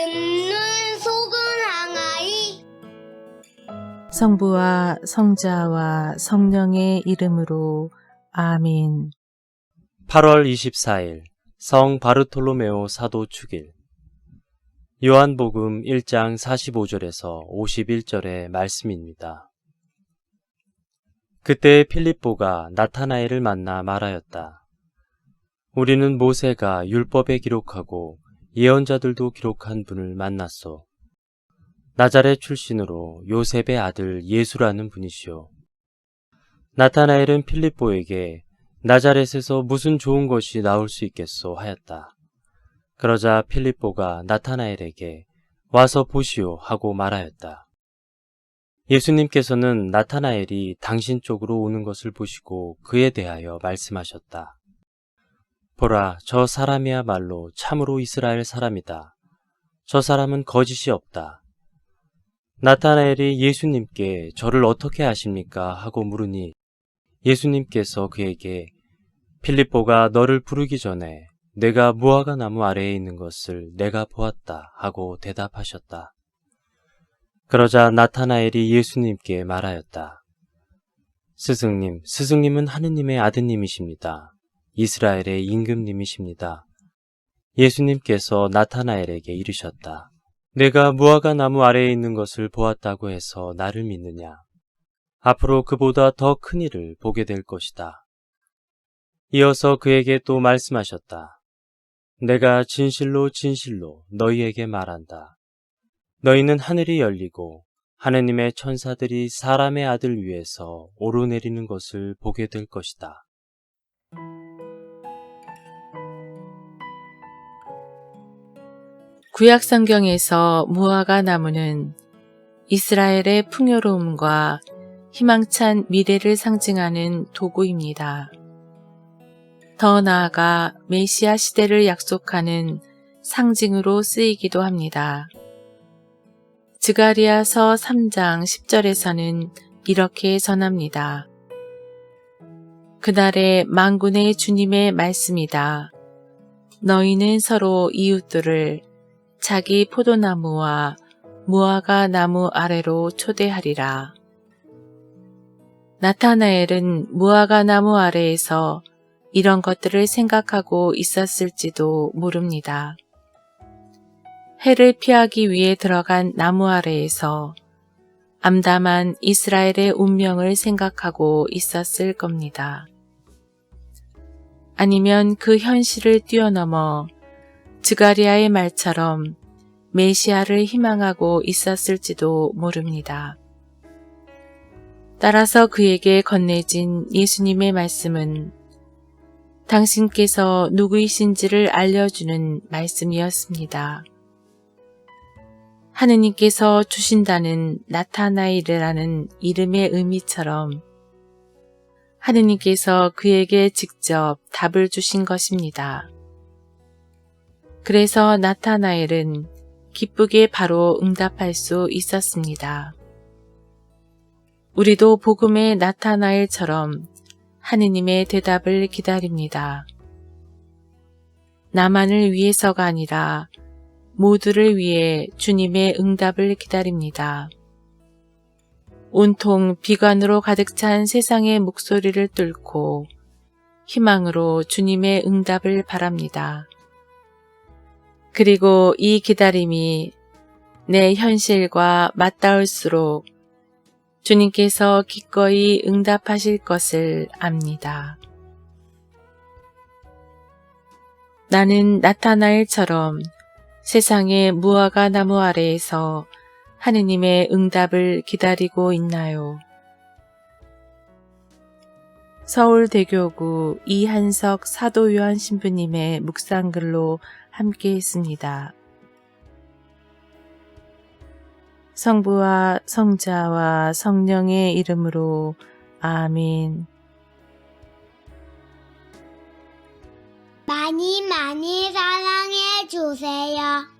듣는 속은 항아리 성부와 성자와 성령의 이름으로 아멘. 8월 24일 성 바르톨로메오 사도 축일 요한복음 1장 45절에서 51절의 말씀입니다. 그때 필립보가 나타나엘을 만나 말하였다. 우리는 모세가 율법에 기록하고 예언자들도 기록한 분을 만났소. 나자렛 출신으로 요셉의 아들 예수라는 분이시오. 나타나엘은 필립보에게 나자렛에서 무슨 좋은 것이 나올 수 있겠소 하였다. 그러자 필립보가 나타나엘에게 와서 보시오 하고 말하였다. 예수님께서는 나타나엘이 당신 쪽으로 오는 것을 보시고 그에 대하여 말씀하셨다. 보라, 저 사람이야말로 참으로 이스라엘 사람이다. 저 사람은 거짓이 없다. 나타나엘이 예수님께 저를 어떻게 아십니까? 하고 물으니 예수님께서 그에게 필립보가 너를 부르기 전에 내가 무화과 나무 아래에 있는 것을 내가 보았다 하고 대답하셨다. 그러자 나타나엘이 예수님께 말하였다. 스승님, 스승님은 하느님의 아드님이십니다. 이스라엘의 임금님이십니다. 예수님께서 나타나엘에게 이르셨다. 내가 무화과 나무 아래에 있는 것을 보았다고 해서 나를 믿느냐? 앞으로 그보다 더 큰 일을 보게 될 것이다. 이어서 그에게 또 말씀하셨다. 내가 진실로 진실로 너희에게 말한다. 너희는 하늘이 열리고 하느님의 천사들이 사람의 아들 위에서 오르내리는 것을 보게 될 것이다. 구약 성경에서 무화과 나무는 이스라엘의 풍요로움과 희망찬 미래를 상징하는 도구입니다. 더 나아가 메시아 시대를 약속하는 상징으로 쓰이기도 합니다. 드가리아서 3장 10절에서는 이렇게 전합니다. 그날의 망군의 주님의 말씀이다. 너희는 서로 이웃들을 자기 포도나무와 무화과 나무 아래로 초대하리라. 나타나엘은 무화과 나무 아래에서 이런 것들을 생각하고 있었을지도 모릅니다. 해를 피하기 위해 들어간 나무 아래에서 암담한 이스라엘의 운명을 생각하고 있었을 겁니다. 아니면 그 현실을 뛰어넘어 드가리아의 말처럼 메시아를 희망하고 있었을지도 모릅니다. 따라서 그에게 건네진 예수님의 말씀은 당신께서 누구이신지를 알려주는 말씀이었습니다. 하느님께서 주신다는 나타나이르라는 이름의 의미처럼 하느님께서 그에게 직접 답을 주신 것입니다. 그래서 나타나엘은 기쁘게 바로 응답할 수 있었습니다. 우리도 복음의 나타나엘처럼 하느님의 대답을 기다립니다. 나만을 위해서가 아니라 모두를 위해 주님의 응답을 기다립니다. 온통 비관으로 가득 찬 세상의 목소리를 뚫고 희망으로 주님의 응답을 바랍니다. 그리고 이 기다림이 내 현실과 맞닿을수록 주님께서 기꺼이 응답하실 것을 압니다. 나는 나타나일처럼 세상의 무화과 나무 아래에서 하느님의 응답을 기다리고 있나요? 서울대교구 이한석 사도요한 신부님의 묵상글로 함께 했습니다. 성부와 성자와 성령의 이름으로 아멘. 많이 많이 사랑해 주세요.